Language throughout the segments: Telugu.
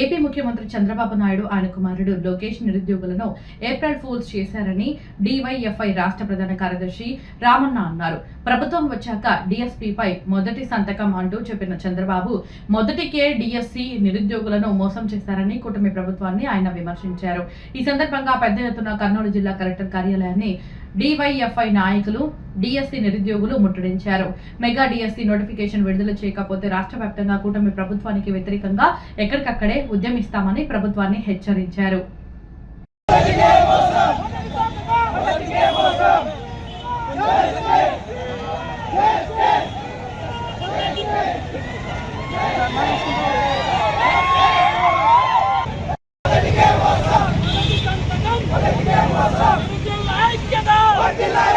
ఏపీ ముఖ్యమంత్రి చంద్రబాబు నాయుడు ఆయన కుమారుడు లోకేష్ నిరుద్యోగులను ఏప్రిల్ ఫూల్స్ చేశారని డివైఎఫ్ఐ రాష్ట్ర ప్రధాన కార్యదర్శి రామన్న అన్నారు. ప్రభుత్వం వచ్చాక డిఎస్పీపై మొదటి సంతకం అంటూ చెప్పిన చంద్రబాబు మొదటికే డిఎస్సి నిరుద్యోగులను మోసం చేశారని కూటమి ప్రభుత్వాన్ని ఆయన విమర్శించారు. ఈ సందర్భంగా పెద్ద ఎత్తున కర్నూలు జిల్లా కలెక్టర్ కార్యాలయాన్ని డివైఎఫ్ఐ నాయకులు డిఎస్సి నిరుద్యోగులు ముట్టడించారు మెగా డిఎస్సి నోటిఫికేషన్ విడుదల చేయకపోతే రాష్ట్ర వ్యాప్తంగా కూటమి ప్రభుత్వానికి వ్యతిరేకంగా ఎక్కడికక్కడే ఉద్యమిస్తామని ప్రభుత్వాన్ని హెచ్చరించారు Cadillac.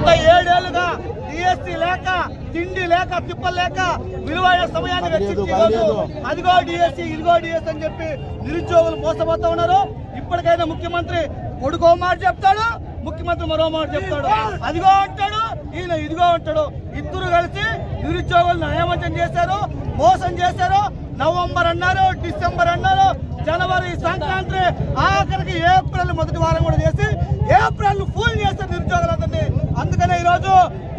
గత ఏడేళ్ళుగా డిఎస్సి లేక తిండి లేక తిప్పలు లేక విలువైన సమయాన్ని వెచ్చించి అదిగో డిఎస్సి ఇదిగో డిఎస్సి అని చెప్పి నిరుద్యోగులు మోసపోతా ఉన్నారు. ఇప్పటికైనా ముఖ్యమంత్రి కొడుకో మాట చెప్తాడు ముఖ్యమంత్రి మరో మాట చెప్తాడు. అదిగో అంటాడు ఈయన ఇదిగో అంటాడు. ఇద్దరు కలిసి నిరుద్యోగులను నయవంచం చేశారు మోసం చేశారు. నవంబర్ అన్నారు డిసెంబర్ అన్నారు జనవరి సంక్రాంతి ఆఖరికి ఏప్రిల్ మొదటి వారం కూడా చేసి ఏప్రిల్ ఈరోజు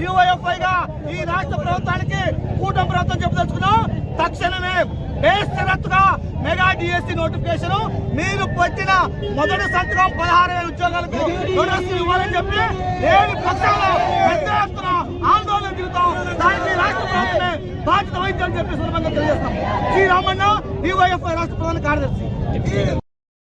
యువఎఫ్ఐ గా ఈ రాష్ట్ర ప్రభుత్వానికి కూటమి ప్రభుత్వం చెప్పదలుచుకున్నాం. తక్షణమే బేషరత్తుగా మెగా డిఎస్సి నోటిఫికేషన్ మీరు పెట్టిన మొదటి సంతకం పదహారు వేల ఉద్యోగాలకు నోటీసులు ఇవ్వాలని చెప్పి లేని పక్షంలో పెద్ద ఎత్తున ఆందోళన దిగుతాం దానికి రాష్ట్ర ప్రభుత్వమే బాధ్యత వైద్యం చెప్పి సందర్భంగా తెలియజేస్తాం శ్రీ రామన్న రాష్ట్ర ప్రధాన కార్యదర్శి.